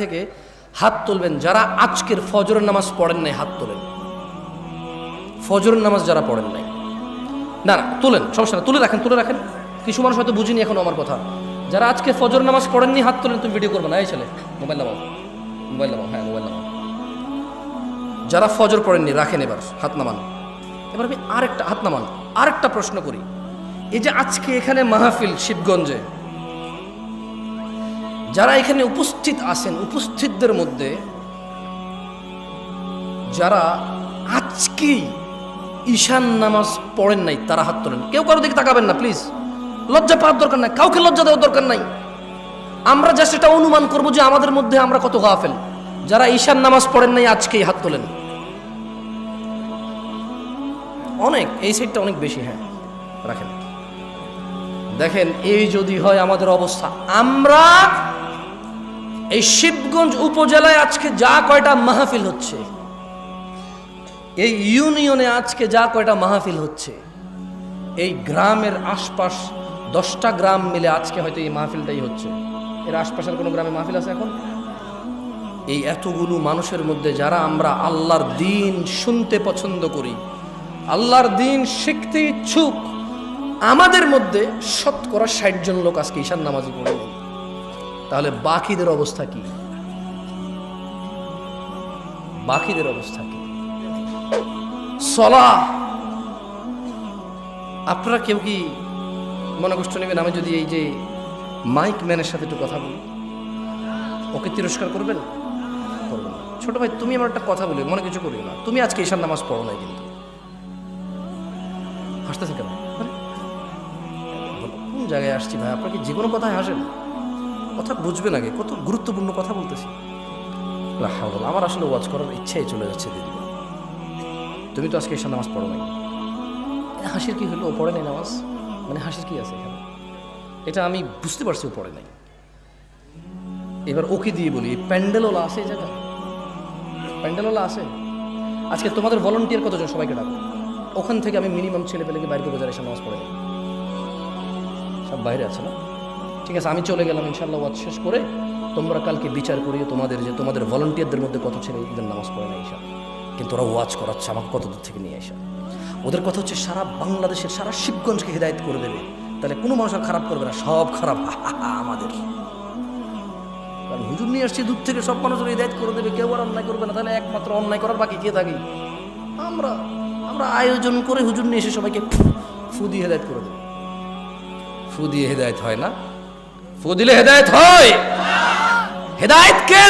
থেকে হাত তুলবেন, যারা আজকের ফজরের নামাজ পড়েন নাই, হাত তোলেন। ফজরের নামাজ যারা পড়েন নাই। না না, তুলেন, সমস্যা না, তুলে রাখেন তুলে রাখেন। কিছু মানুষ হয়তো বুঝিনি এখন আমার কথা। যারা আজকে ফজর নামাজ পড়েননি হাত তোলেন, তুমি ভিডিও করবে না। এই ছেলে মোবাইল নামাও মোবাইল নামাও হ্যাঁ মোবাইল নামাও। যারা ফজর পড়েননি রাখেন এবার, হাত নামান। এবার আমি আরেকটা, হাত নামান, আরেকটা প্রশ্ন করি। এই যে আজকে এখানে মাহফিল, শিবগঞ্জে যারা এখানে উপস্থিত আছেন, উপস্থিতদের মধ্যে যারা আজকেই ঈশান নামাজ পড়েন নাই, তারা হাত তোলেন। কেউ কারও দিকে তাকাবেন না প্লিজ লজ্জা পাওয়ার দরকার নাই, কাউকে লজ্জা দেওয়ার দরকার নাই। আমরা যা সেটা অনুমান করব যে আমাদের মধ্যে আমরা কত গাফেল। যারা ঈশান নামাজ পড়েন নাই, আজকেই হাত তোলেন। অনেক, এই সাইডটা অনেক বেশি হ্যাঁ রাখেন। দেখেন, এই যদি হয় আমাদের অবস্থা। আমরা এই শিবগঞ্জ উপজেলায় আজকে যা কয়টা মাহফিল হচ্ছে, এই ইউনিয়নে আজকে যা কয়টা মাহফিল হচ্ছে, এই গ্রামের আশপাশ দশটা গ্রাম মিলে আজকে হয়তো এই মাহফিলটাই হচ্ছে এর আশপাশের কোনো গ্রামে মাহফিল আছে এখন এই এতগুলো মানুষের মধ্যে যারা আমরা আল্লাহর দিন শুনতে পছন্দ করি, আল্লাহর দিন শিখতে ইচ্ছুক, আমাদের মধ্যে শতকরা ষাট জন লোক আজকে ঈশান নামাজি পড়ে। তাহলে বাকিদের অবস্থা কি? বাকিদের অবস্থা কি? সলা আপনারা কেউ কি মনে কষ্ট নেবেন? আমি যদি এই যে মাইক ম্যানের সাথে একটু কথা বলি। ওকে তিরস্কার করবেন? ছোট ভাই, তুমি আমার একটা কথা বলি মনে কিছু করিও না। তুমি আজকে ঈশান নামাজ পড়ো নাই কিন্তু। হাসতেছেন কেন? কোন জায়গায় আসছি ভাই? আপনাকে যে কোনো কথায় হাসেন? কথা বুঝবেন আগে কত গুরুত্বপূর্ণ কথা বলতেছি। আমার আসলে ওয়াচ করার ইচ্ছাই চলে যাচ্ছে দিদি তুমি তো আজকে ঈশান নামাজ পড়ো নাই। হাসির কি হলো? ও পড়ে নাই নামাজ? মানে হাসির কি আছে এখানে? এটা আমি বুঝতে পারছি ও পড়ে নাই। এবার ওকে দিয়ে বলি প্যান্ডেলওয়ালা আছে এই প্যান্ডেলওয়ালা আছে? আজকে তোমাদের ভলেন্টিয়ার কতজন সবাইকে ডাকো? ওখান থেকে আমি মিনিমাম ছেলে পেলেকে বাইরে যারা এসে নামাজ পড়ে সব বাইরে আছে না? ঠিক আছে, আমি চলে গেলাম ইনশাল্লাহ ওয়াজ শেষ করে তোমরা কালকে বিচার করিয়ে তোমাদের যে, তোমাদের ভলেন্টিয়ারদের মধ্যে কত ছেলে ঈদের নামাজ পড়ে না ঈশা কিন্তু ওরা ওয়াজ করাচ্ছে, আমাকে কত দূর থেকে নিয়ে আসা। ওদের কথা হচ্ছে, সারা বাংলাদেশের, সারা শিবগঞ্জকে হৃদায়ত করে দেবে। তাহলে কোনো মানুষ আর খারাপ করবে না, সব খারাপ। আমাদের। কারণ হুজুর নিয়ে আসছে, দূর থেকে সব মানুষের হৃদায়ত করে দেবে, কেউ আর অন্যায় করবে না, তাহলে একমাত্র অন্যায় করার বাকি কে থাকি? আমরা আমরা আয়োজন করে হুজুর নিয়ে এসে সবাইকে ফু দিয়ে হেদায়ত করে দেবে। ফু দিয়ে হেদায়ত হয় না। ফু হেদায়ত হয়। হেদায়ত কে